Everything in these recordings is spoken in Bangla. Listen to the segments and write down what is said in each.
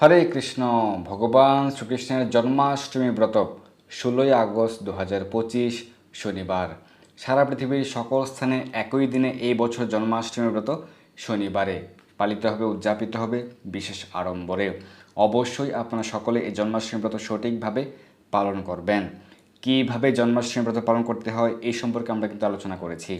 হরে কৃষ্ণ, ভগবান শ্রীকৃষ্ণের জন্মাষ্টমী ব্রত ষোলোই আগস্ট দু পঁচিশ শনিবার। সারা পৃথিবীর সকল স্থানে একই দিনে এই বছর জন্মাষ্টমী ব্রত শনিবারে পালিত হবে, উদযাপিত হবে বিশেষ আড়ম্বরে। অবশ্যই আপনারা সকলে এই জন্মাষ্টমী ব্রত সঠিকভাবে পালন করবেন। কীভাবে জন্মাষ্টমী ব্রত পালন করতে হয় এই সম্পর্কে আমরা কিন্তু আলোচনা করেছি।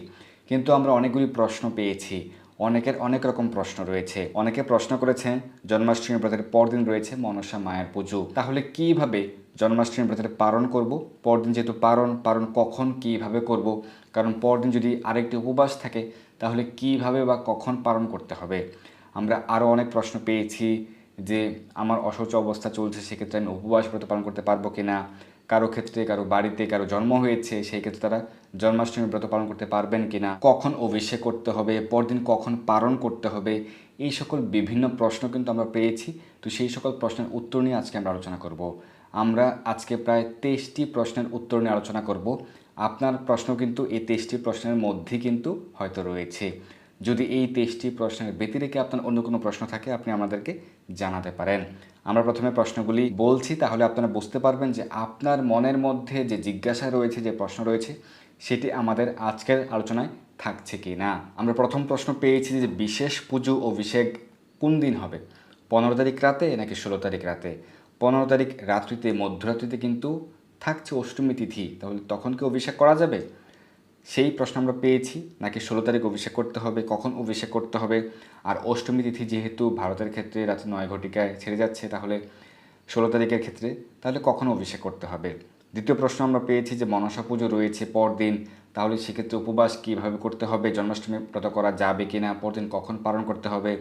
কিন্তু আমরা অনেকগুলি প্রশ্ন পেয়েছি। অনেকের অনেক রকম প্রশ্ন রয়েছে। অনেকে প্রশ্ন করেছেন জন্মাষ্টমী ব্রতের পরদিন রয়েছে মনসা মায়ের পুজো। তাহলে কীভাবে জন্মাষ্টমী ব্রতের পালন করব? পরদিন যেহেতু পালন পালন কখন কীভাবে করব? কারণ পরদিন যদি আরেকটি উপবাস থাকে, তাহলে কীভাবে বা কখন পালন করতে হবে? আমরা আরও অনেক প্রশ্ন পেয়েছি যে, আমার অসৌচ অবস্থা চলছে, সেক্ষেত্রে আমি উপবাস ব্রত পালন করতে পারব কি না কারও ক্ষেত্রে, কারও বাড়িতে কারও জন্ম হয়েছে, সেই ক্ষেত্রে তারা জন্মাষ্টমী ব্রত পালন করতে পারবেন কিনা, কখন অভিষেক করতে হবে, পরদিন কখন পালন করতে হবে, এই সকল বিভিন্ন প্রশ্ন কিন্তু আমরা পেয়েছি। তো সেই সকল প্রশ্নের উত্তর নিয়ে আজকে আমরা আলোচনা করব। আমরা আজকে প্রায় তেইশটি প্রশ্নের উত্তর নিয়ে আলোচনা করব। আপনার প্রশ্ন কিন্তু এই তেইশটি প্রশ্নের মধ্যেই কিন্তু হয়তো রয়েছে। যদি এই তেইশটি প্রশ্নের ব্যতিরেকে আপনার অন্য কোনো প্রশ্ন থাকে, আপনি আমাদেরকে জানাতে পারেন। আমরা প্রথমে প্রশ্নগুলি বলছি, তাহলে আপনারা বুঝতে পারবেন যে আপনার মনের মধ্যে যে জিজ্ঞাসা রয়েছে, যে প্রশ্ন রয়েছে, সেটি আমাদের আজকের আলোচনায় থাকছে কি না। আমরা প্রথম প্রশ্ন পেয়েছি যে বিশেষ পুজো অভিষেক কোন দিন হবে? পনেরো তারিখ রাতে নাকি ষোলো তারিখ রাতে? পনেরো তারিখ রাত্রিতে, মধ্যরাত্রিতে কিন্তু থাকছে অষ্টমী তিথি। তাহলে তখন কি অভিষেক করা যাবে? সেই প্রশ্ন আমরা পেয়েছি, নাকি ষোলো তারিখ অভিষেক করতে হবে, কখন অভিষেক করতে হবে, আর অষ্টমী তিথি যেহেতু ভারতের ক্ষেত্রে রাতে নয় ঘটিকায় ছেড়ে যাচ্ছে, তাহলে ষোলো তারিখের ক্ষেত্রে তাহলে কখন অভিষেক করতে হবে? দ্বিতীয় প্রশ্ন আমরা পেয়েছি যে মনসা পুজো রয়েছে পরদিন, তাহলে সেক্ষেত্রে উপবাস কীভাবে করতে হবে, জন্মাষ্টমী ব্রত করা যাবে কি না পরদিন কখন পালন করতে হবে?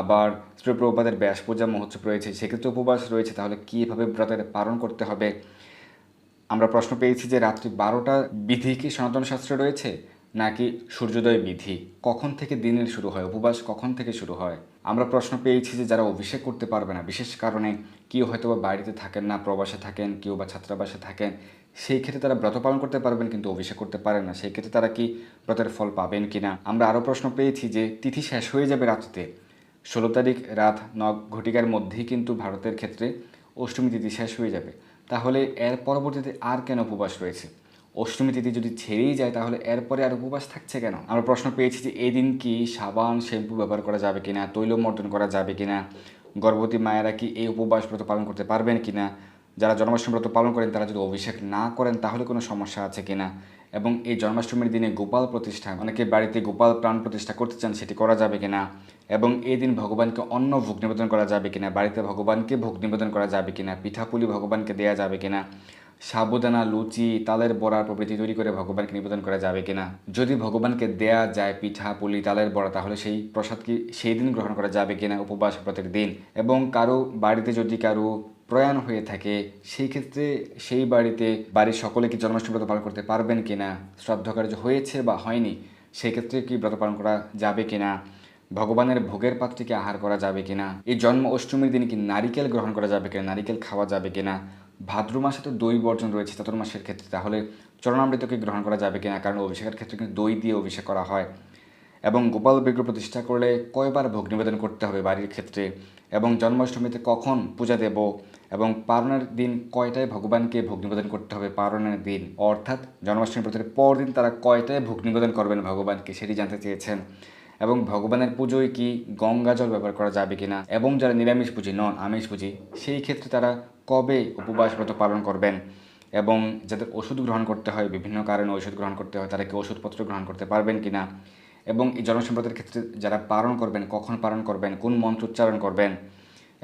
আবার শ্রী ব্যাস পূজা মহোৎসব রয়েছে, সেক্ষেত্রে উপবাস রয়েছে, তাহলে কীভাবে ব্রতের পালন করতে হবে? আমরা প্রশ্ন পেয়েছি যে রাত্রি বারোটা বিধি কি সনাতন শাস্ত্রে রয়েছে? নাকি সূর্যোদয় বিধি? কখন থেকে দিনের শুরু হয়? উপবাস কখন থেকে শুরু হয়? আমরা প্রশ্ন পেয়েছি যে যারা অভিষেক করতে পারবে না, বিশেষ কারণে কেউ হয়তো বা বাড়িতে থাকেন না, প্রবাসে থাকেন, কেউ বা ছাত্রাবাসে থাকেন, সেই ক্ষেত্রে তারা ব্রত পালন করতে পারবেন কিন্তু অভিষেক করতে পারেন না। সেই ক্ষেত্রে তারা কি ব্রতের ফল পাবেন কি না আমরা আরও প্রশ্ন পেয়েছি যে তিথি শেষ হয়ে যাবে রাত্রিতে। ষোলো তারিখ রাত ন ঘটিকার মধ্যেই কিন্তু ভারতের ক্ষেত্রে অষ্টমী তিথি শেষ হয়ে যাবে। তাহলে এর পরবর্তীতে আর কেন উপবাস রয়েছে? অষ্টমী তিথি যদি ছেড়েই যায়, তাহলে এরপরে আর উপবাস থাকছে কেন? আমরা প্রশ্ন পেয়েছি যে এদিন দিন কি সাবান, শ্যাম্পু ব্যবহার করা যাবে কিনা তৈলমর্দন করা যাবে কিনা, গর্ভবতী মায়েরা কি এই উপবাস ব্রত পালন করতে পারবেন কিনা? যারা জন্মাষ্টমী ব্রত পালন করেন, তারা যদি অভিষেক না করেন, তাহলে কোনো সমস্যা আছে কিনা? এবং এই জন্মাষ্টমীর দিনে গোপাল প্রতিষ্ঠা, অনেকে বাড়িতে গোপাল প্রাণ প্রতিষ্ঠা করতে চান, সেটি করা যাবে কিনা? এবং এই দিন ভগবানকে অন্য ভোগ নিবেদন করা যাবে কিনা? বাড়িতে ভগবানকে ভোগ নিবেদন করা যাবে কিনা? পিঠাপুলি ভগবানকে দেয়া যাবে কিনা? সাবুদানা, লুচি, তালের বড়া প্রভৃতি তৈরি করে ভগবানকে নিবেদন করা যাবে কিনা? যদি ভগবানকে দেয়া যায় পিঠা, পুলি, তালের বড়া, তাহলে সেই প্রসাদ কি সেই দিন গ্রহণ করা যাবে কিনা? উপবাস প্রত্যেক দিন। এবং কারও বাড়িতে যদি কারও প্রয়াণ হয়ে থাকে, সেই ক্ষেত্রে সেই বাড়িতে বাড়ির সকলে কি জন্মাষ্টমী ব্রত পালন করতে পারবেন কিনা শ্রাদ্ধ কার্য হয়েছে বা হয়নি, সেই ক্ষেত্রে কি ব্রত পালন করা যাবে কিনা ভগবানের ভোগের পাত্রীকে আহার করা যাবে কিনা এই জন্ম অষ্টমীর দিনে কি নারিকেল গ্রহণ করা যাবে কিনা নারিকেল খাওয়া যাবে কিনা ভাদ্র মাসে তো দই বর্জন রয়েছে চতুর মাসের ক্ষেত্রে, তাহলে চরণামৃতকে গ্রহণ করা যাবে কিনা কারণ অভিষেকের ক্ষেত্রে কিন্তু দই দিয়ে অভিষেক করা হয়। এবং গোপাল বিগ্রহ প্রতিষ্ঠা করলে কয়বার ভোগ নিবেদন করতে হবে বাড়ির ক্ষেত্রে? এবং জন্মাষ্টমীতে কখন পূজা দেব? এবং পালনের দিন কয়টায় ভগবানকে ভোগ নিবেদন করতে হবে? পারণের দিন, অর্থাৎ জন্মাষ্টমী ব্রতের পর দিন তারা কয়টায় ভোগ নিবেদন করবেন ভগবানকে সেটি জানতে চেয়েছেন। এবং ভগবানের পুজোয় কি গঙ্গা জল ব্যবহার করা যাবে কিনা? এবং যারা নিরামিষ পুজি নন, আমিষ পুজি, সেই ক্ষেত্রে তারা কবে উপবাস ব্রত পালন করবেন? এবং যাদের ওষুধ গ্রহণ করতে হয়, বিভিন্ন কারণে ওষুধ গ্রহণ করতে হয়, তারা কি ওষুধপত্র গ্রহণ করতে পারবেন কিনা? এবং এই জনসম্পদের ক্ষেত্রে যারা পালন করবেন, কখন পালন করবেন, কোন মন্ত্র উচ্চারণ করবেন?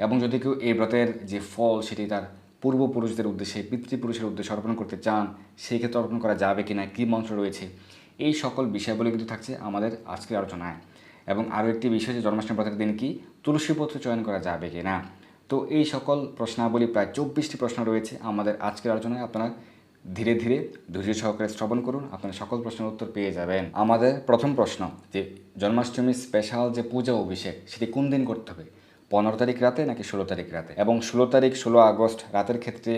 এবং যদি কেউ এই ব্রতের যে ফল সেটি তার পূর্বপুরুষদের উদ্দেশ্যে, পিতৃপুরুষের উদ্দেশ্যে অর্পণ করতে চান, সেই ক্ষেত্রে অর্পণ করা যাবে কিনা, কী মন্ত্র রয়েছে, এই সকল বিষয়গুলো কিন্তু থাকছে আমাদের আজকের আলোচনায়। এবং আরও একটি বিষয় যে জন্মাষ্টমী ব্রতের দিন কি, তুলসীপত্র চয়ন করা যাবে কি না তো এই সকল প্রশ্নাবলী প্রায় চব্বিশটি প্রশ্ন রয়েছে আমাদের আজকের আলোচনায়। আপনারা ধীরে ধীরে ধৈর্য সহকারে শ্রবণ করুন, আপনারা সকল প্রশ্নের উত্তর পেয়ে যাবেন। আমাদের প্রথম প্রশ্ন যে জন্মাষ্টমীর স্পেশাল যে পূজা অভিষেক, সেটি কোন দিন করতে হবে? পনেরো তারিখ রাতে নাকি ষোলো তারিখ রাতে? এবং ষোলো তারিখ, ষোলো আগস্ট রাতের ক্ষেত্রে,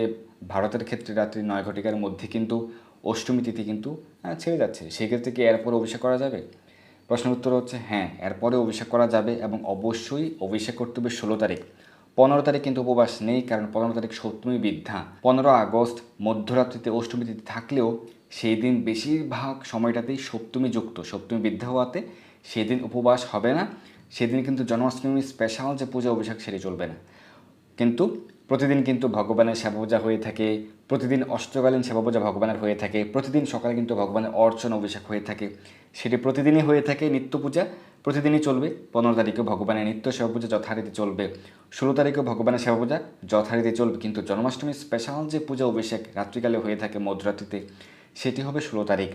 ভারতের ক্ষেত্রে রাত্রি নয় ঘটিকার মধ্যে কিন্তু অষ্টমী তিথি কিন্তু ছেড়ে যাচ্ছে। সেক্ষেত্রে কি এরপরে অভিষেক করা যাবে? প্রশ্নের উত্তর হচ্ছে হ্যাঁ এরপরে অভিষেক করা যাবে এবং অবশ্যই অভিষেক করতে হবে ষোলো তারিখ। পনেরো তারিখ কিন্তু উপবাস নেই, কারণ পনেরো তারিখ সপ্তমী বিদ্যা। পনেরো আগস্ট মধ্যরাত্রিতে অষ্টমী তিথি থাকলেও সেই দিন বেশিরভাগ সময়টাতেই সপ্তমী যুক্ত। সপ্তমী বিদ্যা হওয়াতে সেদিন উপবাস হবে না। সেদিন কিন্তু জন্মাষ্টমী স্পেশাল যে পূজা অভিষেক সেটি চলবে না। কিন্তু প্রতিদিন কিন্তু ভগবানের সেবা পূজা হয়ে থাকে, প্রতিদিন অষ্টকালীন সেবা পূজা ভগবানের হয়ে থাকে, প্রতিদিন সকালে কিন্তু ভগবানের অর্চন অভিষেক হয়ে থাকে। সেটি প্রতিদিনই হয়ে থাকে নিত্য পূজা প্রতিদিনই চলবে। পনেরো তারিখেও ভগবানের নিত্য সেবা পূজা যথারীতি চলবে। ষোলো তারিখেও ভগবানের সেবা পূজা যথারীতি চলবে। কিন্তু জন্মাষ্টমীর স্পেশাল যে পূজা অভিষেক রাত্রিকালে হয়ে থাকে মধ্যরাত্রিতে, সেটি হবে ষোলো তারিখ।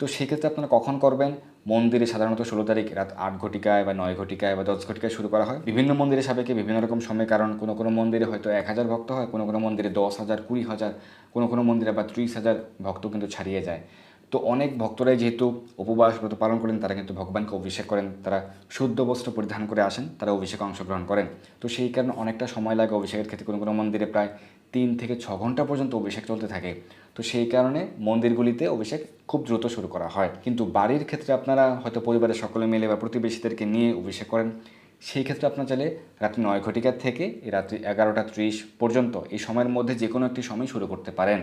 তো সেক্ষেত্রে আপনারা কখন করবেন? মন্দিরে সাধারণত ষোলো তারিখ, রাত আট ঘটিকায় বা নয় ঘটিকায় বা দশ ঘটিকায় শুরু করা হয়। বিভিন্ন মন্দিরে সাবেকে বিভিন্ন রকম সময়, কারণ কোনো কোনো মন্দিরে হয়তো এক হাজার ভক্ত হয়, কোনো কোনো মন্দিরে দশ হাজার, কুড়ি হাজার, কোনো কোনো মন্দিরে বা ত্রিশ হাজার ভক্ত কিন্তু ছাড়িয়ে যায়। তো অনেক ভক্তরাই যেহেতু উপবাস ব্রত পালন করেন, তারা কিন্তু ভগবানকে অভিষেক করেন, তারা শুদ্ধ বস্ত্র পরিধান করে আসেন, তারা অভিষেকে অংশগ্রহণ করেন। তো সেই কারণে অনেকটা সময় লাগে অভিষেকের ক্ষেত্রে। কোনো কোনো মন্দিরে প্রায় তিন থেকে ছ ঘণ্টা পর্যন্ত অভিষেক চলতে থাকে। তো সেই কারণে মন্দিরগুলিতে অভিষেক খুব দ্রুত শুরু করা হয়। কিন্তু বাড়ির ক্ষেত্রে আপনারা হয়তো পরিবারের সকলে মিলে বা প্রতিবেশীদেরকে নিয়ে অভিষেক করেন। সেই ক্ষেত্রে আপনার চাইলে রাত্রি নয় ঘটিকার থেকে রাত্রি এগারোটা ত্রিশ পর্যন্ত এই সময়ের মধ্যে যে কোনো একটি সময় শুরু করতে পারেন।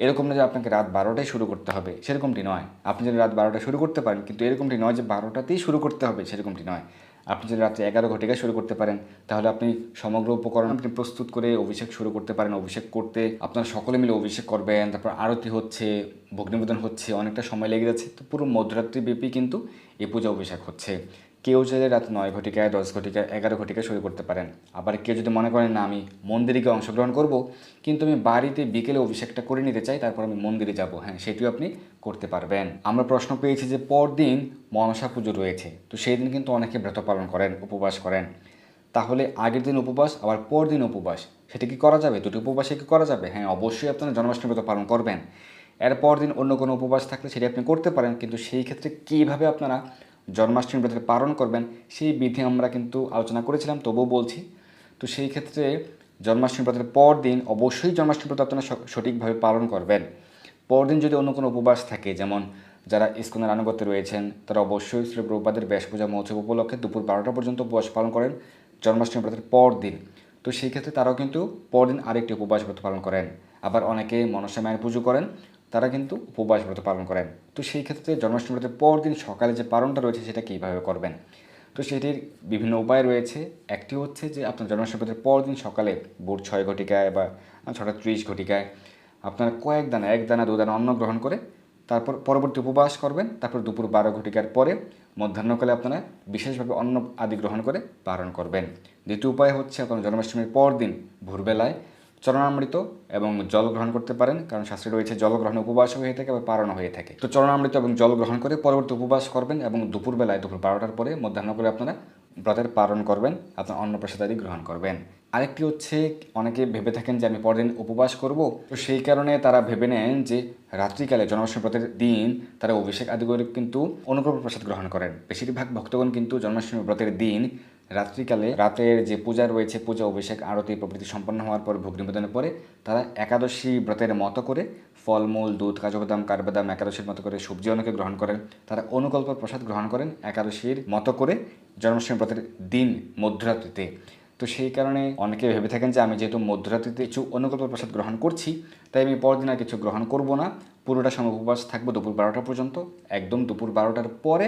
এরকম না যে আপনাকে রাত বারোটায় শুরু করতে হবে, সেরকমটি নয়। আপনি যদি রাত বারোটায় শুরু করতে পারেন, কিন্তু এরকমটি নয় যে বারোটাতেই শুরু করতে হবে, সেরকমটি নয়। আপনি যদি রাত্রে এগারো ঘটিকায় শুরু করতে পারেন, তাহলে আপনি সমগ্র উপকরণ আপনি প্রস্তুত করে অভিষেক শুরু করতে পারেন, অভিষেক করতে আপনারা সকলে মিলে অভিষেক করবেন, তারপর আরতি হচ্ছে ভগ্নিবেদন হচ্ছে, অনেকটা সময় লেগে যাচ্ছে, তো পুরো মধ্যরাত্রি ব্যাপী কিন্তু এই পূজা অভিষেক হচ্ছে। কেউ চাইলে রাত নয় ঘটিকায়, দশ ঘটিকায়, এগারো ঘটিকায় শুরু করতে পারেন। আবার কেউ যদি মনে করেন, না, আমি মন্দিরে গিয়ে অংশগ্রহণ করব, কিন্তু আমি বাড়িতে বিকেলে অভিষেকটা করে নিতে চাই, তারপর আমি মন্দিরে যাব। হ্যাঁ সেটিও আপনি করতে পারবেন। আমরা প্রশ্ন পেয়েছি যে, পরদিন মনসা পুজো রয়েছে, তো সেই দিন কিন্তু অনেকে ব্রত পালন করেন, উপবাস করেন। তাহলে আগের দিন উপবাস, আবার পরদিন উপবাস, সেটা কি করা যাবে? দুটি উপবাসে কি করা যাবে? হ্যাঁ অবশ্যই আপনারা জন্মাষ্টমী ব্রত পালন করবেন। এর পরদিন অন্য কোনো উপবাস থাকলে সেটি আপনি করতে পারেন, কিন্তু সেই ক্ষেত্রে কীভাবে আপনারা জন্মাষ্টমী ব্রতের পালন করবেন, সেই বিধি আমরা কিন্তু আলোচনা করেছিলাম, তবুও বলছি। তো সেই ক্ষেত্রে জন্মাষ্টমী ব্রতের পর দিন অবশ্যই জন্মাষ্টমী ব্রত আপনারা সঠিকভাবে পালন করবেন। পরদিন যদি অন্য কোনো উপবাস থাকে, যেমন যারা ইস্কনের আনুগত্যে রয়েছেন, তারা অবশ্যই শ্রী প্রভুপাদের ব্যাস পূজা মহোৎসব উপলক্ষে দুপুর বারোটা পর্যন্ত উপবাস পালন করেন জন্মাষ্টমী ব্রতের পর দিন তো সেই ক্ষেত্রে তারাও কিন্তু পরদিন আরেকটি উপবাস ব্রত পালন করেন। আবার অনেকে মনসা মায়ের পুজো করেন তারা কিন্তু উপবাস ব্রত পালন করেন। তো সেই ক্ষেত্রে জন্মাষ্টমী ব্রতের পর দিন সকালে যে পালনটা রয়েছে, সেটা কীভাবে করবেন? তো সেটির বিভিন্ন উপায় রয়েছে। একটি হচ্ছে যে, আপনার জন্মাষ্টমী ব্রতের পর দিন সকালে ভোর ছয় ঘটিকায় বা ছটা ত্রিশ ঘটিকায় আপনারা কয়েক দানা, এক দানা, দু দানা অন্ন গ্রহণ করে তারপর পরবর্তী উপবাস করবেন। তারপর দুপুর বারো ঘটিকার পরে মধ্যাহ্নকালে আপনারা বিশেষভাবে অন্ন আদি গ্রহণ করে পালন করবেন। দ্বিতীয় উপায় হচ্ছে আপনার জন্মাষ্টমীর পর দিন ভোরবেলায় চরণামৃত এবং জল গ্রহণ করতে পারেন, কারণ শাস্ত্রে রয়েছে জল গ্রহণে উপবাস হয়ে থাকে বা পারণ হয়ে থাকে। তো চরণামৃত এবং জল গ্রহণ করে পরবর্তী উপবাস করবেন এবং দুপুরবেলায়, দুপুর বারোটার পরে মধ্যাহ্ন করে আপনারা ব্রতের পালন করবেন, আপনার অন্নপ্রসাদাদি গ্রহণ করবেন। আরেকটি হচ্ছে, অনেকে ভেবে থাকেন যে আমি পরদিন উপবাস করব, তো সেই কারণে তারা ভেবে নেন যে রাত্রিকালে জন্মাষ্টমী ব্রতের দিন তারা অভিষেক আদি করে কিন্তু অনুগ্রহ প্রসাদ গ্রহণ করেন। বেশিরভাগ ভক্তগণ কিন্তু জন্মাষ্টমী ব্রতের দিন রাত্রিকালে রাতের যে পূজা রয়েছে, পূজা, অভিষেক, আরতি প্রভৃতি সম্পন্ন হওয়ার পর ভোগ নিবেদনের পরে তারা একাদশী ব্রতের মতো করে ফলমূল, দুধ কাজু বাদাম কাঠবাদাম একাদশীর মতো করে সবজি অনেকে গ্রহণ করেন। তারা অনুকল্প প্রসাদ গ্রহণ করেন একাদশীর মতো করে জন্মাষ্টমী ব্রতের দিন মধ্যরাত্রিতে। তো সেই কারণে অনেকে ভেবে থাকেন যে আমি যেহেতু মধ্যরাত্রিতে কিছু অনুকল্প প্রসাদ গ্রহণ করছি, তাই আমি পরদিন আর কিছু গ্রহণ করব না। পুরোটা সময় উপবাস থাকব দুপুর বারোটা পর্যন্ত। একদম দুপুর বারোটার পরে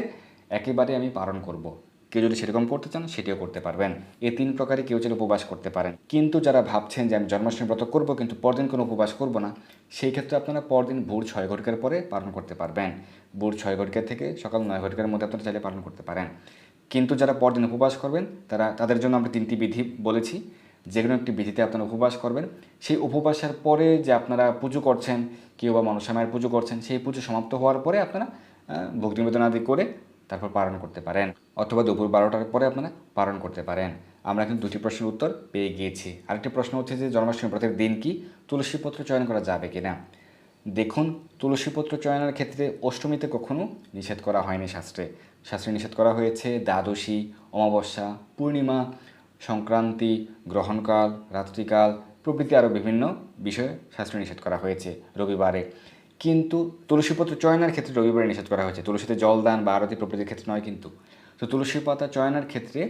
একেবারে আমি পালন করব। কেউ যদি সেরকম করতে চান, সেটিও করতে পারবেন। এই তিন প্রকারে কেউ চাইলে উপবাস করতে পারেন। কিন্তু যারা ভাবছেন যে আমি জন্মাষ্টমী ব্রত করব, কিন্তু পরদিন কোনো উপবাস করব না, সেই ক্ষেত্রে আপনারা পরদিন ভোর ছয় ঘটিকার পরে পালন করতে পারবেন। ভোর ছয় ঘটিকা থেকে সকাল নয় ঘটিকার মধ্যে আপনারা চাইলে পালন করতে পারেন। কিন্তু যারা পরদিন উপবাস করবেন, তারা, তাদের জন্য আমরা তিনটি বিধি বলেছি। যে কোনো একটি বিধিতে আপনারা উপবাস করবেন। সেই উপবাসের পরে যে আপনারা পুজো করছেন, কেউ বা মনসা মায়ের পুজো করছেন, সেই পুজো সমাপ্ত হওয়ার পরে আপনারা ভোগ নিবেদন আদি করে তারপর পালন করতে পারেন, অথবা দুপুর বারোটার পরে আপনারা পালন করতে পারেন। আমরা কিন্তু দুটি প্রশ্নের উত্তর পেয়ে গিয়েছি। আরেকটি প্রশ্ন হচ্ছে যে, জন্মাষ্টমী ব্রতের দিন কি তুলসীপত্র চয়ন করা যাবে কি না দেখুন তুলসীপত্র চয়নের ক্ষেত্রে অষ্টমীতে কখনো নিষেধ করা হয়নি শাস্ত্রে। শাস্ত্রে নিষেধ করা হয়েছে দ্বাদশী, অমাবস্যা, পূর্ণিমা, সংক্রান্তি, গ্রহণকাল, রাত্রিকাল প্রভৃতি আরও বিভিন্ন বিষয়ে শাস্ত্রে নিষেধ করা হয়েছে। রবিবারে কিন্তু তুলসীপত্র চয়নের ক্ষেত্রে রবিবারে নিষেধ করা হয়েছে। তুলসীতে জল দান বা আরতি প্রভৃতির ক্ষেত্রে নয় কিন্তু। তো তুলসী পাতা চয়নের ক্ষেত্রে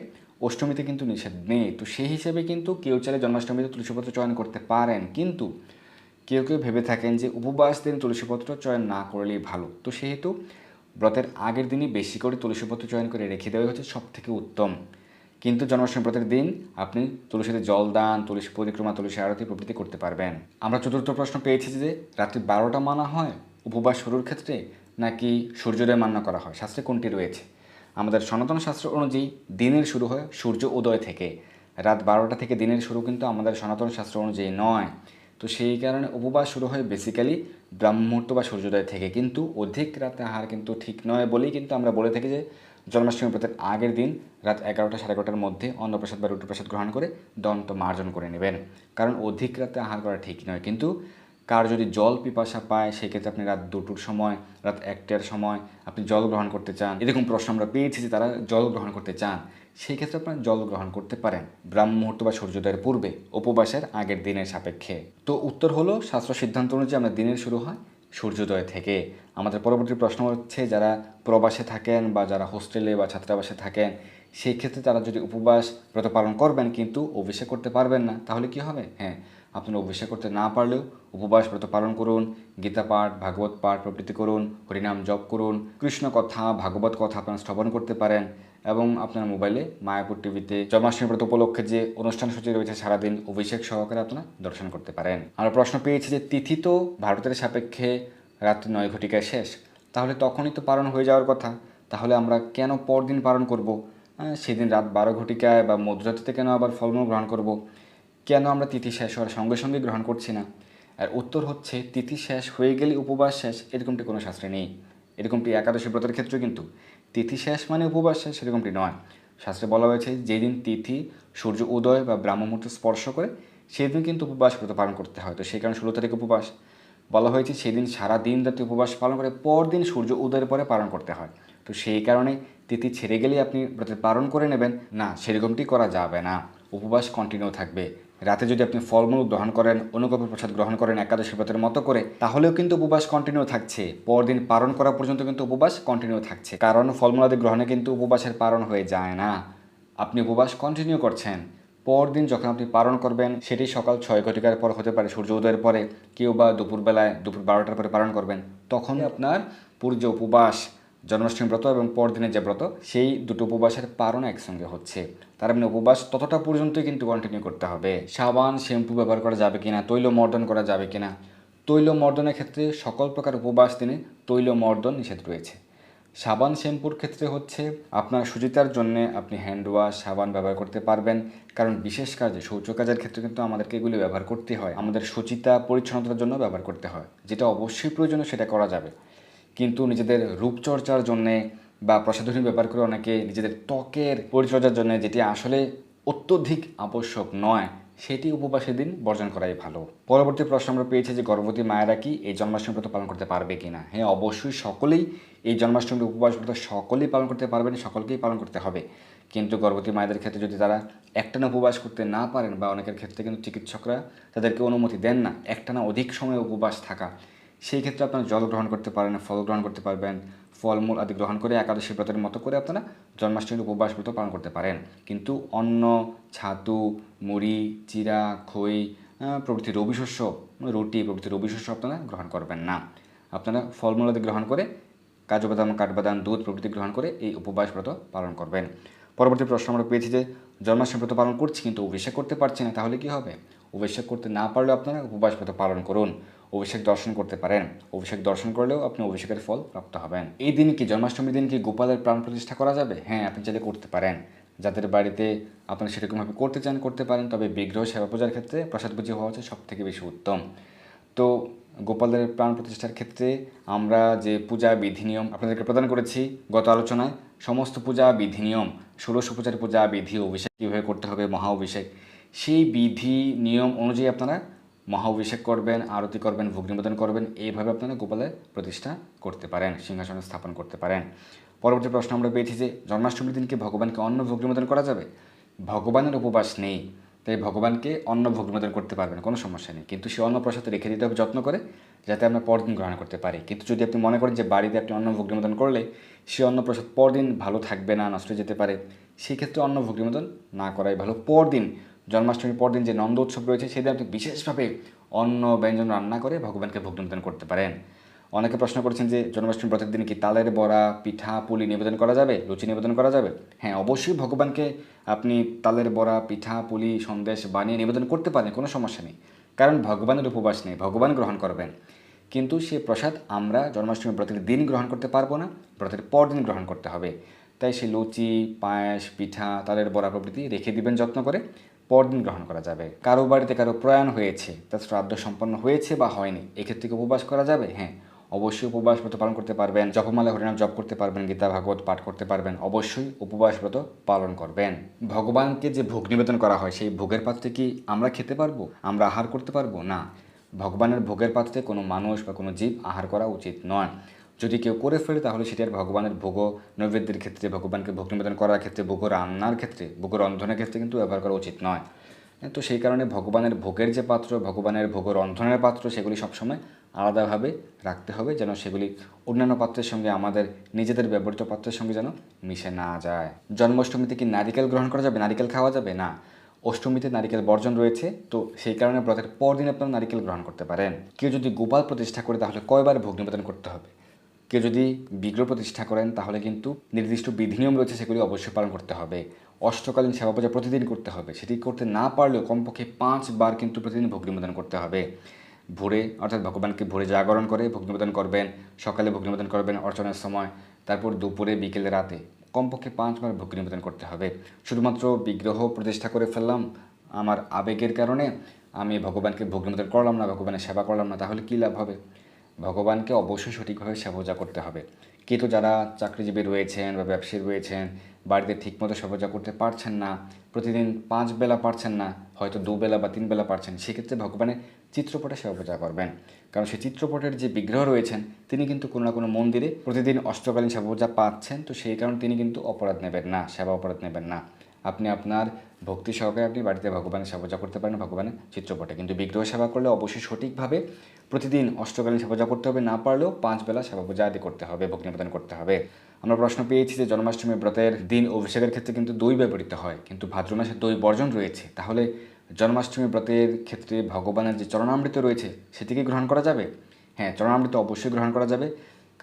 অষ্টমীতে কিন্তু নিষেধ নেই। তো সেই হিসেবে কিন্তু কেউ চাইলে জন্মাষ্টমীতে তুলসীপত্র চয়ন করতে পারেন। কিন্তু কেউ কেউ ভেবে থাকেন যে উপবাস দিন তুলসীপত্র চয়ন না করলেই ভালো। তো সেহেতু ব্রতের আগের দিনই বেশি করে তুলসীপত্র চয়ন করে রেখে দেওয়া হচ্ছে সব থেকে উত্তম। কিন্তু জন্মাষ্টমী ব্রতের দিন আপনি তুলসীতে জল দান, তুলসী পরিক্রমা, তুলসী আরতি প্রভৃতি করতে পারবেন। আমরা চতুর্থ প্রশ্ন পেয়েছি যে রাত্রি বারোটা মানা হয় উপবাস শুরুর ক্ষেত্রে নাকি সূর্যোদয় মান্য করা হয়? শাস্ত্রে কোনটি রয়েছে? আমাদের সনাতন শাস্ত্র অনুযায়ী দিনের শুরু হয় সূর্য উদয় থেকে। রাত বারোটা থেকে দিনের শুরু কিন্তু আমাদের সনাতন শাস্ত্র অনুযায়ী নয়। তো সেই কারণে উপবাস শুরু হয় বেসিক্যালি ব্রাহ্মুহূর্ত বা সূর্যোদয় থেকে। কিন্তু অধিক রাতে আহার কিন্তু ঠিক নয় বলেই কিন্তু আমরা বলে থাকি যে জন্মাষ্টমী ব্রতের আগের দিন রাত এগারোটা সাড়ে এগারোটার মধ্যে অন্নপ্রসাদ বা রুটি প্রসাদ গ্রহণ করে দন্ত মার্জন করে নেবেন। কারণ অধিক রাতে আহার করা ঠিক নয়। কিন্তু কার যদি জল পিপাসা পায়, সেক্ষেত্রে আপনি রাত দুটোর সময়, রাত একটার সময় আপনি জল গ্রহণ করতে চান। এরকম প্রশ্ন আমরা পেয়েছি যে তারা জল গ্রহণ করতে চান। সেই ক্ষেত্রে আপনারা জল গ্রহণ করতে পারেন। ব্রাহ্ম মুহূর্ত বা সূর্যোদয়ের পূর্বে, উপবাসের আগের দিনের সাপেক্ষে। তো উত্তর হলো শাস্ত্র সিদ্ধান্ত অনুযায়ী আমরা দিনের শুরু হয় সূর্যোদয় থেকে। আমাদের পরবর্তী প্রশ্ন হচ্ছে, যারা প্রবাসে থাকেন বা যারা হোস্টেলে বা ছাত্রাবাসে থাকেন, সেই ক্ষেত্রে তারা যদি উপবাস ব্রত পালন করবেন কিন্তু অভিষেক করতে পারবেন না, তাহলে কি হবে? হ্যাঁ আপনারা অভিষেক করতে না পারলেও উপবাস ব্রত পালন করুন, গীতা পাঠ, ভাগবত পাঠ প্রভৃতি করুন, হরিনাম জপ করুন, কৃষ্ণ কথা, ভাগবত কথা আপনারা শ্রবণ করতে পারেন। এবং আপনার মোবাইলে মায়াপুর টিভিতে জন্মাষ্টমী ব্রত উপলক্ষে যে অনুষ্ঠান সূচি রয়েছে, সারাদিন অভিষেক সহকারে আপনারা দর্শন করতে পারেন। আমরা প্রশ্ন পেয়েছি যে তিথি তো ভারতের সাপেক্ষে রাত্রি নয় ঘটিকায় শেষ, তাহলে তখনই তো পালন হয়ে যাওয়ার কথা। তাহলে আমরা কেন পরদিন পালন করব? সেদিন রাত বারো ঘটিকায় বা মধ্যরাত্রিতে কেন আবার ফলমূল গ্রহণ করব? কেন আমরা তিথি শেষ হওয়ার সঙ্গে সঙ্গে গ্রহণ করছি না? আর উত্তর হচ্ছে, তিথি শেষ হয়ে গেলে উপবাস শেষ, এরকমটি কোনো শাস্ত্রে নেই। এরকমটি একাদশী ব্রতের ক্ষেত্রে কিন্তু তিথি শেষ মানে উপবাস শেষ সেরকমটি নয়। শাস্ত্রে বলা হয়েছে, যেদিন তিথি সূর্য উদয় বা ব্রাহ্ম মুহূর্ত স্পর্শ করে সেই দিন কিন্তু উপবাস ব্রত পালন করতে হয়। তো সেই কারণে ষোলো তারিখ উপবাস। বলা হয়েছে, সেদিন সারা দিন রাতে উপবাস পালন করে, পরদিন সূর্য উদয়ের পরে পালন করতে হয়। তো সেই কারণে তিথি ছেড়ে গেলেই আপনি ব্রতের পালন করে নেবেন। না, সেরকমটি করা যাবে না। উপবাস কন্টিনিউ থাকবে। রাতে যদি আপনি ফলমূল গ্রহণ করেন অনুকল্প প্রসাদ গ্রহণ করেন একাদশী ব্রতের মতো করে, তাহলেও কিন্তু উপবাস কন্টিনিউ থাকছে। পরদিন পালন করা পর্যন্ত কিন্তু উপবাস কন্টিনিউ থাকছে। কারণ ফলমূল আদি গ্রহণে কিন্তু উপবাসের পালন হয়ে যায় না। আপনি উপবাস কন্টিনিউ করছেন। পরদিন যখন আপনি পালন করবেন, সেটি সকাল ছয় ঘটিকার পর হতে পারে সূর্য উদয়ের পরে, কেউ বা দুপুরবেলায় দুপুর বারোটার পরে পালন করবেন তখন আপনার পূর্য উপবাস। জন্মাষ্টমী ব্রত এবং পরদিনের যে ব্রত, সেই দুটো উপবাসের পালন একসঙ্গে হচ্ছে। তার মানে উপবাস ততটা পর্যন্তই কিন্তু কন্টিনিউ করতে হবে। সাবান, শ্যাম্পু ব্যবহার করা যাবে কিনা, তৈল মর্দন করা যাবে কিনা, তৈল মর্দনের ক্ষেত্রে সকল প্রকার উপবাস দিনে তৈল মর্দন নিষেধ রয়েছে। সাবান, শ্যাম্পুর ক্ষেত্রে হচ্ছে আপনার সুচিতার জন্য আপনি হ্যান্ড ওয়াশ সাবান ব্যবহার করতে পারবেন। কারণ বিশেষ কাজে, শৌচ কাজের ক্ষেত্রে কিন্তু আমাদেরকে এগুলি ব্যবহার করতে হয়। আমাদের সুচিতা, পরিচ্ছন্নতার জন্য ব্যবহার করতে হয়। যেটা অবশ্যই প্রয়োজনীয় সেটা করা যাবে। কিন্তু নিজেদের রূপচর্চার জন্যে বা প্রসাধনী ব্যাপার করে অনেকে নিজেদের ত্বকের পরিচর্যার জন্য যেটি আসলে অত্যধিক আবশ্যক নয়, সেটি উপবাসের দিন বর্জন করাই ভালো। পরবর্তী প্রশ্ন আমরা পেয়েছি যে গর্ভবতী মায়েরা কি এই জন্মাষ্টমী ব্রত পালন করতে পারবে কিনা? হ্যাঁ অবশ্যই সকলেই এই জন্মাষ্টমীর উপবাস ব্রত সকলেই পালন করতে পারবেন, সকলকেই পালন করতে হবে। কিন্তু গর্ভবতী মায়েদের ক্ষেত্রে যদি তারা একটানা উপবাস করতে না পারেন বা অনেকের ক্ষেত্রে কিন্তু চিকিৎসকরা তাদেরকে অনুমতি দেন না, একটানা অধিক সময় উপবাস থাকা। সেই ক্ষেত্রে আপনারা জল গ্রহণ করতে পারেন, ফল গ্রহণ করতে পারবেন, ফলমূল আদি গ্রহণ করে একাদশী ব্রতের মতো করে আপনারা জন্মাষ্টমীর উপবাস ব্রত পালন করতে পারেন। কিন্তু অন্ন, ছাতু, মুড়ি, চিরা, খই প্রভৃতি রবি শস্য, রুটি প্রভৃতি রবি শস্য আপনারা গ্রহণ করবেন না। আপনারা ফলমূল আদি গ্রহণ করে কাজু বাদাম কাঠবাদাম, দুধ প্রভৃতি গ্রহণ করে এই উপবাস ব্রত পালন করবেন। পরবর্তী প্রশ্ন আমরা পেয়েছি যে, জন্মাষ্টমী ব্রত পালন করছি কিন্তু অভিষেক করতে পারছি না, তাহলে কি হবে? অভিষেক করতে না পারলেও আপনারা উপবাস ব্রত পালন করুন। অভিষেক দর্শন করতে পারেন। অভিষেক দর্শন করলেও আপনি অভিষেকের ফল প্রাপ্ত হবেন। এই দিন কি জন্মাষ্টমীর দিন কি গোপালের প্রাণ প্রতিষ্ঠা করা যাবে? হ্যাঁ আপনি চাইলে করতে পারেন। যাদের বাড়িতে আপনারা সেরকমভাবে করতে চান, করতে পারেন। তবে বিগ্রহ সেবা পূজার ক্ষেত্রে প্রসাদ পুজো হওয়া হচ্ছে সব থেকে বেশি উত্তম। তো গোপালের প্রাণ প্রতিষ্ঠার ক্ষেত্রে আমরা যে পূজা বিধি নিয়ম আপনাদেরকে প্রদান করেছি গত আলোচনায়, সমস্ত পূজা বিধি নিয়ম ষোড়শ পূজার পূজা বিধি অভিষেক কীভাবে করতে হবে, মহা অভিষেক, সেই বিধি নিয়ম অনুযায়ী আপনারা মহা অভিষেক করবেন, আরতি করবেন ভোগ নিবেদন করবেন, এইভাবে আপনারা গোপালের প্রতিষ্ঠা করতে পারেন, সিংহাসনে স্থাপন করতে পারেন। পরবর্তী প্রশ্ন আমরা পেয়েছি যে, জন্মাষ্টমীর দিনকে ভগবানকে অন্ন ভোগ নিবেদন করা যাবে? ভগবানের উপবাস নেই, তাই ভগবানকে অন্ন ভোগ নিবেদন করতে পারবেন, কোনো সমস্যা নেই। কিন্তু সে অন্ন প্রসাদ রেখে দিতে হবে, যত্ন করে, যাতে আমরা পরদিন গ্রহণ করতে পারি। কিন্তু যদি আপনি মনে করেন যে, বাড়িতে আপনি অন্ন ভোগ নিবেদন করলে, সে অন্ন প্রসাদ পরদিন ভালো থাকবে না, নষ্ট যেতে পারে, সেই ক্ষেত্রে অন্ন ভোগ নিবেদন না করাই ভালো। পরদিন জন্মাষ্টমীর পরদিন যে নন্দ উৎসব রয়েছে সেদিন আপনি বিশেষভাবে অন্ন, ব্যঞ্জন রান্না করে ভগবানকে ভোগ নিবেদন করতে পারেন। অনেকে প্রশ্ন করেছেন যে জন্মাষ্টমী ব্রতের দিনে কি তালের বড়া, পিঠা, পুলি নিবেদন করা যাবে? লুচি নিবেদন করা যাবে? হ্যাঁ অবশ্যই ভগবানকে আপনি তালের বড়া, পিঠা, পুলি, সন্দেশ বানিয়ে নিবেদন করতে পারেন, কোনো সমস্যা নেই। কারণ ভগবানের উপবাস নেই, ভগবান গ্রহণ করবেন। কিন্তু সেই প্রসাদ আমরা জন্মাষ্টমী ব্রতের দিন গ্রহণ করতে পারব না ব্রতের পর দিন গ্রহণ করতে হবে। তাই সে লুচি, পায়েস, পিঠা, তালের বড়া প্রভৃতি রেখে দিবেন যত্ন করে। পরদিন গ্রহণ করা যাবে। কারও বাড়িতে কারও প্রয়াণ হয়েছে তার শ্রাদ্ধ সম্পন্ন হয়েছে বা হয়নি, এক্ষেত্রে কি উপবাস করা যাবে? হ্যাঁ অবশ্যই উপবাস ব্রত পালন করতে পারবেন। জপমালা, হরিনাম জপ করতে পারবেন, গীতা, ভাগবত পাঠ করতে পারবেন। অবশ্যই উপবাস ব্রত পালন করবেন। ভগবানকে যে ভোগ নিবেদন করা হয়, সেই ভোগের পাত্রে কি আমরা খেতে পারব? আমরা আহার করতে পারব? না। ভগবানের ভোগের পাত্রে কোনো মানুষ বা কোনো জীব আহার করা উচিত নয়। যদি কেউ করে ফেলে, তাহলে সেটি আর ভগবানের ভোগ নৈবেদ্যের ক্ষেত্রে, ভগবানকে ভোগ নিবেদন করার ক্ষেত্রে, ভোগ রান্নার ক্ষেত্রে, ভোগ রন্ধনের ক্ষেত্রে কিন্তু ব্যবহার করা উচিত নয়। তো সেই কারণে ভগবানের ভোগের যে পাত্র, ভগবানের ভোগ রন্ধনের পাত্র, সেগুলি সবসময় আলাদাভাবে রাখতে হবে, যেন সেগুলি অন্যান্য পাত্রের সঙ্গে, আমাদের নিজেদের ব্যবহৃত পাত্রের সঙ্গে যেন মিশে না যায়। জন্মাষ্টমীতে কি নারিকেল গ্রহণ করা যাবে? নারিকেল খাওয়া যাবে? না। অষ্টমীতে নারিকেল বর্জন রয়েছে, তো সেই কারণে ব্রতের পরদিন আপনারা নারিকেল গ্রহণ করতে পারেন। কেউ যদি গোপাল প্রতিষ্ঠা করে, তাহলে কয়বার ভোগ নিবেদন করতে হবে? কেউ যদি বিগ্রহ প্রতিষ্ঠা করেন, তাহলে কিন্তু নির্দিষ্ট বিধিনিয়ম রয়েছে, সেগুলি অবশ্যই পালন করতে হবে। অষ্টকালীন সেবা পূজা প্রতিদিন করতে হবে। সেটি করতে না পারলেও কমপক্ষে পাঁচবার কিন্তু প্রতিদিন ভোগ নিবেদন করতে হবে। ভোরে, অর্থাৎ ভগবানকে ভোরে জাগরণ করে ভোগ নিবেদন করবেন, সকালে ভোগ নিবেদন করবেন, অর্চনার সময়, তারপর দুপুরে, বিকেলে, রাতে। কমপক্ষে পাঁচবার ভোগ নিবেদন করতে হবে। শুধুমাত্র বিগ্রহ প্রতিষ্ঠা করে ফেললাম আমার আবেগের কারণে, আমি ভগবানকে ভোগ নিবেদন করলাম না, ভগবানের সেবা করলাম না, তাহলে কী লাভ হবে? ভগবানকে অবশ্যই সঠিকভাবে সেবা করতে হবে। কিন্তু যারা চাকরিজীবী রয়েছেন বা ব্যবসায়ী রয়েছেন, বাড়িতে ঠিকমতো সেবা করতে পারছেন না, প্রতিদিন পাঁচ বেলা পারছেন না, হয়তো দুবেলা বা তিন বেলা পারছেন, সেক্ষেত্রে ভগবানের চিত্রপটে সেবা পূজা করবেন। কারণ সেই চিত্রপটের যে বিগ্রহ রয়েছেন, তিনি কিন্তু কোনো না কোনো মন্দিরে প্রতিদিন অষ্টকালীন সেবা পূজা পাচ্ছেন, তো সেই কারণে তিনি কিন্তু অপরাধ নেবেন না, সেবা অপরাধ নেবেন না। আপনি আপনার ভক্তি সহকারে আপনি বাড়িতে ভগবানের সেবা করতে পারেন, ভগবানের চিত্রপটে কিন্তু বিগ্রহ সেবা করলে অবশ্যই সঠিকভাবে প্রতিদিন অষ্টকালীন সেবা করতে হবে, না পারলেও পাঁচ বেলা সেবা পূজা আদি করতে হবে ভক্তি নিবেদন করতে হবে। আমরা প্রশ্ন পেয়েছি যে জন্মাষ্টমী ব্রতের দিন অভিষেকের ক্ষেত্রে কিন্তু দই ব্যবহৃত হয়, কিন্তু ভাদ্র মাসে দই বর্জন রয়েছে। তাহলে জন্মাষ্টমী ব্রতের ক্ষেত্রে ভগবানের যে চরণামৃত রয়েছে, সেটিকে গ্রহণ করা যাবে? হ্যাঁ চরণামৃত অবশ্যই গ্রহণ করা যাবে।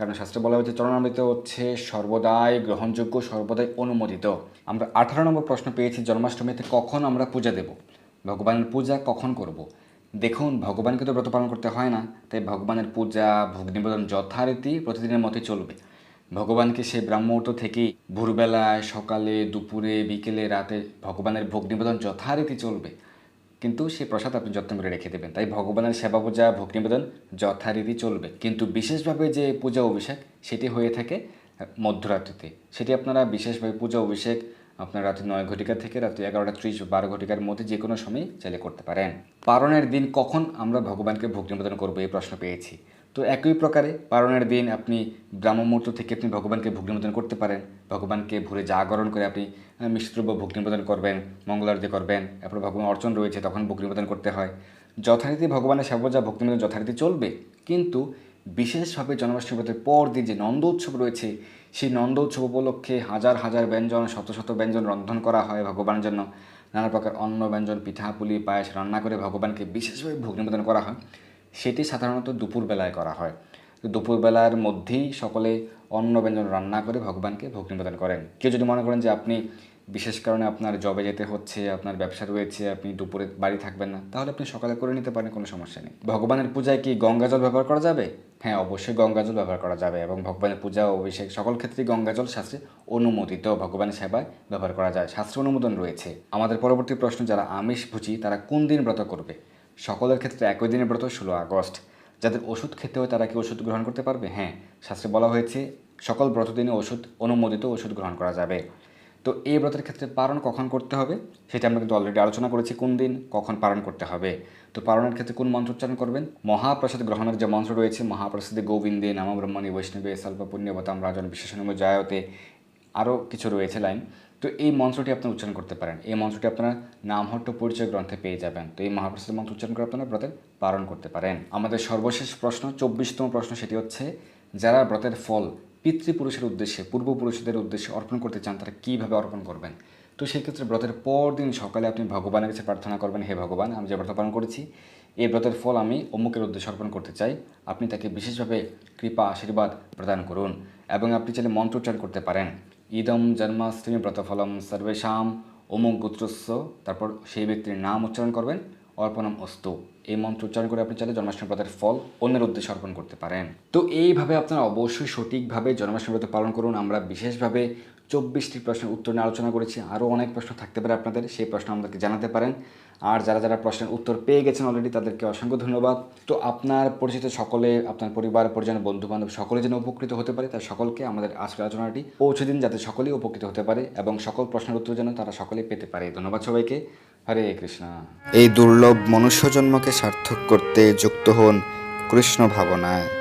কারণ শাস্ত্রে বলা হয়েছে, চরণামৃত হচ্ছে সর্বদাই গ্রহণযোগ্য, সর্বদাই অনুমোদিত। আমরা আঠারো নম্বর প্রশ্ন পেয়েছি, জন্মাষ্টমীতে কখন আমরা পূজা দেব? ভগবানের পূজা কখন করব। দেখুন, ভগবানকে তো ব্রত পালন করতে হয় না, তাই ভগবানের পূজা, ভোগ নিবেদন যথারীতি প্রতিদিনের মতোই চলবে। ভগবানকে সেই ব্রাহ্মমুহূর্ত থেকেই ভোরবেলায়, সকালে, দুপুরে, বিকেলে, রাতে ভগবানের ভোগ নিবেদন যথারীতি চলবে। কিন্তু সেই প্রসাদ আপনি যত্ন করে রেখে দেবেন। তাই ভগবানের সেবা পূজা, ভোগ নিবেদন যথারীতি চলবে। কিন্তু বিশেষভাবে যে পূজা অভিষেক, সেটি হয়ে থাকে মধ্যরাত্রিতে। সেটি আপনারা বিশেষভাবে পূজা অভিষেক, আপনার রাত্রি নয় ঘটিকার থেকে রাত্রি এগারোটা ত্রিশ, বারো ঘটিকার মধ্যে যে কোনো সময় চাইলে করতে পারেন। পারণের দিন কখন আমরা ভগবানকে ভোগ নিবেদন করব, এই প্রশ্ন পেয়েছি। তো একই প্রকারে পারণের দিন আপনি ব্রাহ্মমূর্ত থেকে আপনি ভগবানকে ভোগ নিবেদন করতে পারেন। ভগবানকে ভোরে জাগরণ করে আপনি মিশ্রদ্রব্য ভোগ নিবেদন করবেন, মঙ্গলারতি করবেন এরপর ভগবান অর্চন রয়েছে, তখন ভোগ নিবেদন করতে হয়। যথারীতি ভগবানের সেবজা ভক্তি নিবেদন যথারীতি চলবে। কিন্তু বিশেষভাবে জন্মাষ্টমী ব্রতের পর দিন যে নন্দ উৎসব রয়েছে, সেই নন্দ উৎসব উপলক্ষে হাজার হাজার ব্যঞ্জন, শত শত ব্যঞ্জন রন্ধন করা হয় ভগবানের জন্য। নানা প্রকার অন্ন ব্যঞ্জন, পিঠা, পুলি, পায়েস রান্না করে ভগবানকে বিশেষভাবে ভোগ নিবেদন করা হয়। সেটি সাধারণত দুপুরবেলায় করা হয়। দুপুরবেলার মধ্যেই সকলে অন্ন ব্যঞ্জন রান্না করে ভগবানকে ভোগ নিবেদন করেন। কেউ যদি মনে করেন যে আপনি, বিশেষ কারণে আপনার জবে যেতে হচ্ছে, আপনার ব্যবসা রয়েছে, আপনি দুপুরে বাড়ি থাকবেন না, তাহলে আপনি সকালে করে নিতে পারেন, কোনো সমস্যা নেই। ভগবানের পূজায় কি গঙ্গা জল ব্যবহার করা যাবে? হ্যাঁ অবশ্যই গঙ্গা জল ব্যবহার করা যাবে এবং ভগবানের পূজা অভিষেক সকল ক্ষেত্রেই গঙ্গা জল শাস্ত্রে অনুমোদিত ভগবানের সেবায় ব্যবহার করা যায়। শাস্ত্র অনুমোদন রয়েছে। আমাদের পরবর্তী প্রশ্ন, যারা আমিষ ভুজি তারা কোন দিন ব্রত করবে? সকলের ক্ষেত্রে একই দিনের ব্রত ষোলো আগস্ট। যাদের ওষুধ খেতে হয়, তারা কি ওষুধ গ্রহণ করতে পারবে? হ্যাঁ শাস্ত্রে বলা হয়েছে, সকল ব্রত দিনে ওষুধ অনুমোদিত ওষুধ গ্রহণ করা যাবে। তো এই ব্রতের ক্ষেত্রে পালন কখন করতে হবে? সেটা আমরা কিন্তু অলরেডি আলোচনা করেছি, কোন দিন কখন পালন করতে হবে। তো পালনের ক্ষেত্রে কোন মন্ত্র উচ্চারণ করবেন? মহাপ্রসাদ গ্রহণের যে মন্ত্র রয়েছে, মহাপ্রসাদে গোবিন্দে নাম ব্রহ্মণী বৈষ্ণবে স্বল্প পুণ্যবতাম রাজন বিশেষণম জায়তে আরও কিছু রয়েছে লাইন। তো এই মন্ত্রটি আপনারা উচ্চারণ করতে পারেন। এই মন্ত্রটি আপনারা নামহট্ট পরিচয় গ্রন্থে পেয়ে যাবেন। তো এই মহাপ্রসাদ মন্ত্র উচ্চারণ করে আপনারা ব্রতের পালন করতে পারেন। আমাদের সর্বশেষ প্রশ্ন, চব্বিশতম প্রশ্ন সেটি হচ্ছে, যারা ব্রতের ফল পিতৃপুরুষের উদ্দেশ্যে, পূর্বপুরুষদের উদ্দেশ্যে অর্পণ করতে চান, তারা কীভাবে অর্পণ করবেন? তো সেক্ষেত্রে ব্রতের পর দিন সকালে আপনি ভগবানের কাছে প্রার্থনা করবেন, হে ভগবান, আমি যে ব্রত পালন করেছি, এই ব্রতের ফল আমি অমুকের উদ্দেশ্যে অর্পণ করতে চাই। আপনি তাকে বিশেষভাবে কৃপা, আশীর্বাদ প্রদান করুন এবং আপনি চাইলে মন্ত্র উচ্চারণ করতে পারেন। ইদম জন্মাষ্টমী ব্রতফলম সর্বেশাম অমুক গোত্রস্য। তারপর সেই ব্যক্তির নাম উচ্চারণ করবেন, অর্পণম অস্তু। এই মন্ত্র উচ্চারণ করে আপনি চাইলে জন্মাষ্টমী ব্রতের ফল অন্যের উদ্দেশ্যে অর্পণ করতে পারেন। তো এইভাবে আপনারা অবশ্যই সঠিকভাবে জন্মাষ্টমী ব্রত পালন করুন। আমরা বিশেষভাবে চব্বিশটি প্রশ্নের উত্তর নিয়ে আলোচনা করেছি। আরও অনেক প্রশ্ন থাকতে পারে আপনাদের, সেই প্রশ্ন আমাদেরকে জানাতে পারেন। আর যারা যারা প্রশ্নের উত্তর পেয়ে গেছেন অলরেডি তাদেরকে অসংখ্য ধন্যবাদ। তো আপনার পরিচিত সকলে, আপনার পরিবার, পরিজন বন্ধু বান্ধব সকলে যেন উপকৃত হতে পারে, তার সকলকে আমাদের আজকের আলোচনাটি পৌঁছে দিন যাতে সকলেই উপকৃত হতে পারে এবং সকল প্রশ্নের উত্তর যেন তারা সকলেই পেতে পারে। ধন্যবাদ সবাইকে। হরে কৃষ্ণ। এই দুর্লভ মনুষ্য জন্মকে সার্থক করতে যুক্ত হন কৃষ্ণ ভাবনায়।